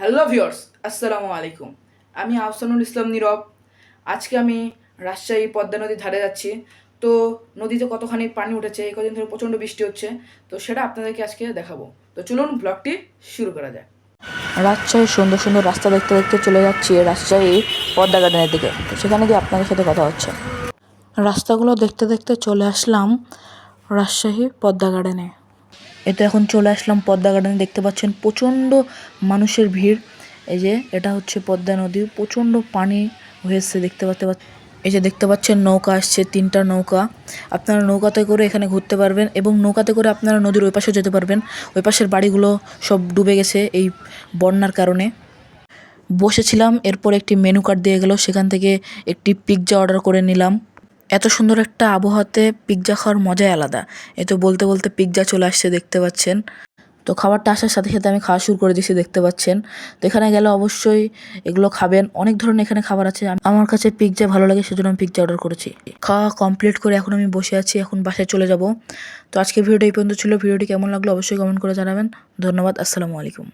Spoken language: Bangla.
হ্যালো ভিওর্স আসসালামু আলাইকুম আমি আহসানুল ইসলাম নীরব। আজকে আমি রাজশাহী পদ্মা নদীর ধারে যাচ্ছি। তো নদীতে কতখানি পানি উঠেছে, এই কদিন ধরে প্রচণ্ড বৃষ্টি হচ্ছে, তো সেটা আপনাদেরকে আজকে দেখাবো। তো চলুন ব্লগটি শুরু করা যায় রাজশাহীর সুন্দর সুন্দর রাস্তা দেখতে দেখতে চলে যাচ্ছি রাজশাহী পদ্মা গার্ডেনের দিকে। তো সেখানে গিয়ে আপনাদের সাথে কথা হচ্ছে। রাস্তাগুলো দেখতে দেখতে চলে আসলাম রাজশাহী পদ্মা গার্ডেনে। এটা এখন চলে আসলাম পদ্মা গার্ডেনে। দেখতে পাচ্ছেন প্রচণ্ড মানুষের ভিড়। এই যে, এটা হচ্ছে পদ্মা নদী। প্রচণ্ড পানি হয়েছে দেখতে পাতে এই যে দেখতে পাচ্ছেন, নৌকা আসছে, তিনটা নৌকা। আপনারা নৌকাতে করে এখানে ঘুরতে পারবেন এবং নৌকাতে করে আপনারা নদীর ওই পাশেও যেতে পারবেন। ওই পাশের বাড়িগুলো সব ডুবে গেছে এই বন্যার কারণে। বসেছিলাম, এরপর একটি মেনু কার্ড দিয়ে গেল। সেখান থেকে একটি পিৎজা অর্ডার করে নিলাম। এত সুন্দর একটা আবহাওয়াতে পিৎজা খাওয়ার মজাই আলাদা। এ তো বলতে বলতে পিৎজা চলে আসছে, দেখতে পাচ্ছেন। তো খাবারটা আসার সাথে সাথে আমি খাওয়া শুরু করে দিয়েছি, দেখতে পাচ্ছেন। তো এখানে গেলে অবশ্যই এগুলো খাবেন। অনেক ধরনের এখানে খাবার আছে। আমার কাছে পিৎজা ভালো লাগে, সেজন্য আমি পিৎজা অর্ডার করেছি। খাওয়া কমপ্লিট করে এখন আমি বসে আছি, এখন বাসায় চলে যাব। তো আজকে ভিডিওটা এই পর্যন্ত ছিল। ভিডিওটি কেমন লাগল অবশ্যই কমেন্ট করে জানাবেন। ধন্যবাদ, আসসালামু আলাইকুম।